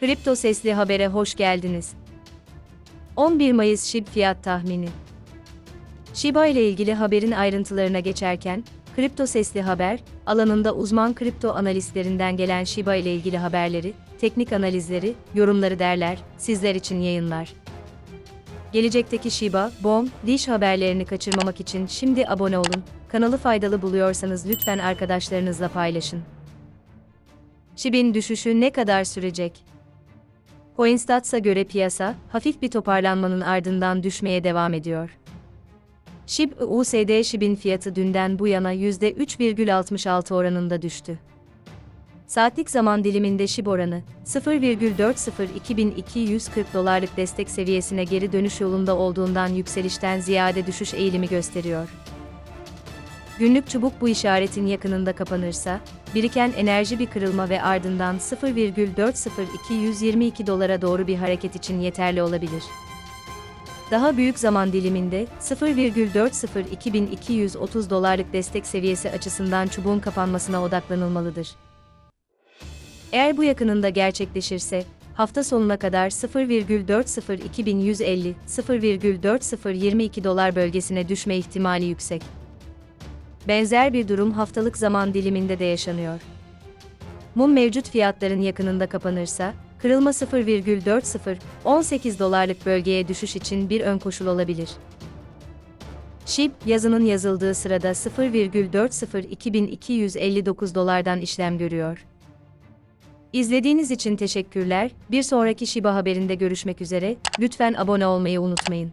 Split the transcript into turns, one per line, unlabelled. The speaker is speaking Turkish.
Kripto Sesli Haber'e hoş geldiniz. 11 Mayıs SHIB fiyat tahmini. Shiba ile ilgili haberin ayrıntılarına geçerken, Kripto Sesli Haber, alanında uzman kripto analistlerinden gelen Shiba ile ilgili haberleri, teknik analizleri, yorumları derler, sizler için yayınlar. Gelecekteki Shiba, BOM, diş haberlerini kaçırmamak için şimdi abone olun, kanalı faydalı buluyorsanız lütfen arkadaşlarınızla paylaşın. SHIB'in düşüşü ne kadar sürecek? Coinstats'a göre piyasa, hafif bir toparlanmanın ardından düşmeye devam ediyor. SHIB USD SHIB'in fiyatı dünden bu yana %3,66 oranında düştü. Saatlik zaman diliminde SHIB oranı 0,40-2240 dolarlık destek seviyesine geri dönüş yolunda olduğundan yükselişten ziyade düşüş eğilimi gösteriyor. Günlük çubuk bu işaretin yakınında kapanırsa, biriken enerji bir kırılma ve ardından 0,40222 dolara doğru bir hareket için yeterli olabilir. Daha büyük zaman diliminde 0,40230 dolarlık destek seviyesi açısından çubuğun kapanmasına odaklanılmalıdır. Eğer bu yakınında gerçekleşirse, hafta sonuna kadar 0,40250, 0,4022 dolar bölgesine düşme ihtimali yüksek. Benzer bir durum haftalık zaman diliminde de yaşanıyor. Mum mevcut fiyatların yakınında kapanırsa, kırılma 0,40-18 dolarlık bölgeye düşüş için bir ön koşul olabilir. SHIB, yazının yazıldığı sırada 0,40-2259 dolardan işlem görüyor. İzlediğiniz için teşekkürler. Bir sonraki Shiba haberinde görüşmek üzere. Lütfen abone olmayı unutmayın.